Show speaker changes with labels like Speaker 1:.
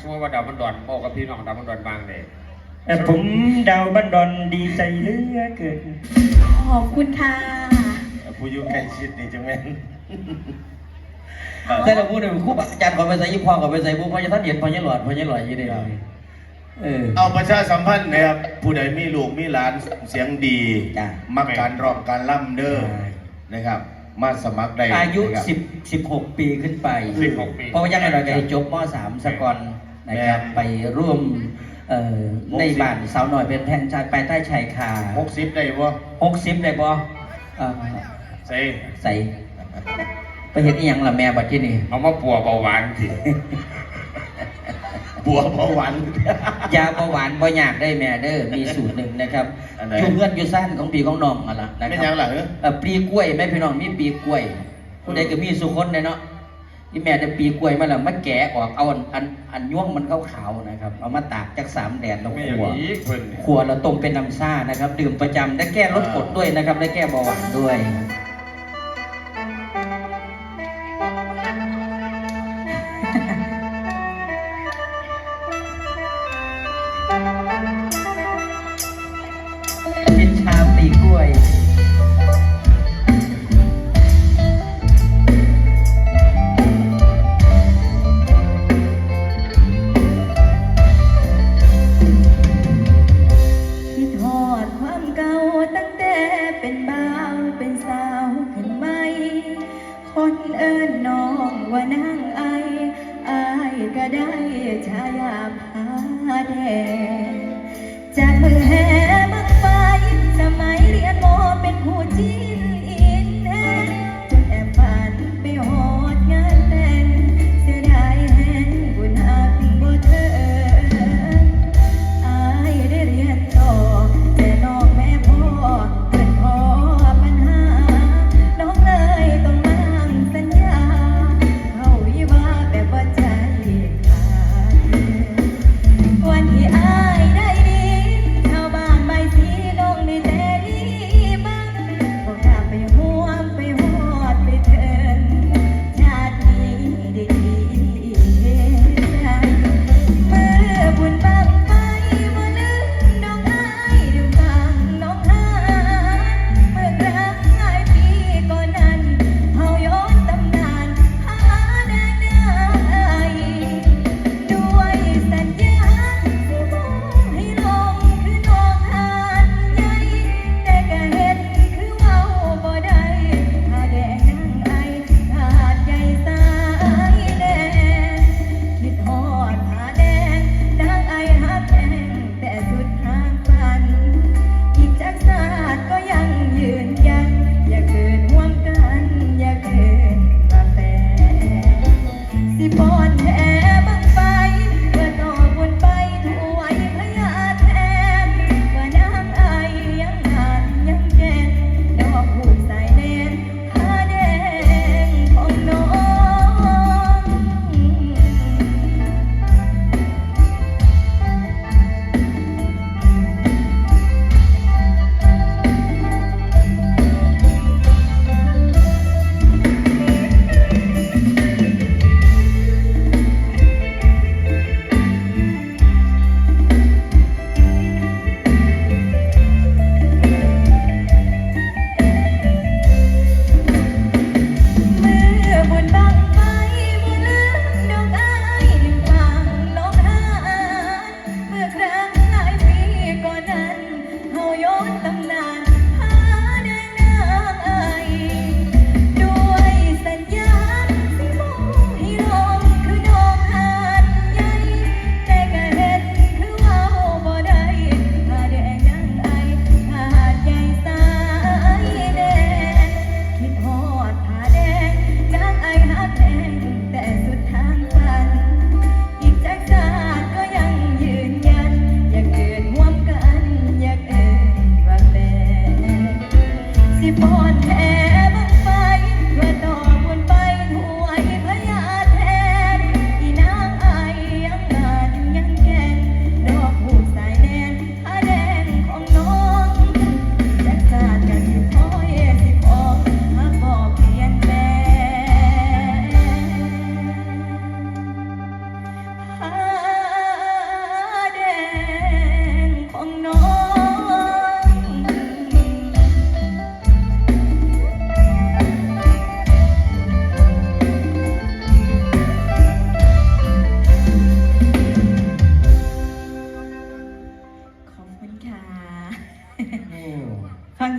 Speaker 1: สมมติว่าดาวมันดอนบอกกับพี่น้องดาวมันดอนบางเลย
Speaker 2: แต่ผมดาวบันดอนดีใจเหลือเกิน
Speaker 3: ขอบคุณค่ะ
Speaker 4: ผู้อยู่ใกล้ชิดนี่จังแม่น
Speaker 5: แต่เราพูดถึงคู่อาจารย์ก่อนไปใส่ยี่พอก่อนไปใส่บุ้งพอจะท่านเห็นพอจะหลอดพอจะหลอดยี่ได้เลยเออ
Speaker 4: เอาประชาสัมพันธ์นะครับผู้ใดมีลูกมีหลานเสียงดี
Speaker 5: จ้ะ
Speaker 4: มักการร้องการล่ำเด้อนะครับมาสมัครได้
Speaker 5: อายุ
Speaker 4: นะครับ
Speaker 5: สิบสิบหกปีขึ้นไป
Speaker 1: 16ปี
Speaker 5: เพราะว่ายังไงเราจะจบมสามสกอน นะครับ
Speaker 4: แม่
Speaker 5: ไปร่วมเอ่อในบ้านสาวหน่อยเป็นแผ่นชายไปใต้ชายคา
Speaker 4: หกสิบได้บ่
Speaker 5: หกสิบได้บ่เอ่อ
Speaker 1: ใส่
Speaker 5: ใส่ไปเห็นอีหยังล่ะแม่บัดที่นี่
Speaker 1: เอามาปัวเบาหวานสิ
Speaker 4: บัวเบาหวาน
Speaker 5: ยาเบาหวานบ่ยากได้แม่เด้อมีสูตรหนึ่งนะครับ
Speaker 4: อันไหน
Speaker 5: อยู่เพื่อนอยู่ซ่านของพี่ของน้องมาละนะ
Speaker 4: ไม่
Speaker 5: ค
Speaker 4: ยั
Speaker 5: รั
Speaker 4: งหลังเหรอ
Speaker 5: เอ่อปีกล้วยแม่พี่น้องมีปีกล้วยผู้ใดก็มีสุคนเนาะ ที่แม่ได้ปีกล้วยมาแล้วมาแกะออกเอาอันอันอันย่วงมันขาวๆนะครับ เอามาตากจากสามแดดแล้ว
Speaker 1: ไม่อย่าง
Speaker 5: ขัว
Speaker 1: นี้เพิ่น
Speaker 5: ขัวแล้วต้มเป็นน้ำซ่านะครับ ดื่มประจำได้แก้ลดกรดด้วยนะครับ ได้แก้เบาหวานด้วย
Speaker 3: เอิ้นน้องว่านางไออายก็ได้ชายาพาแดงจากมือแห่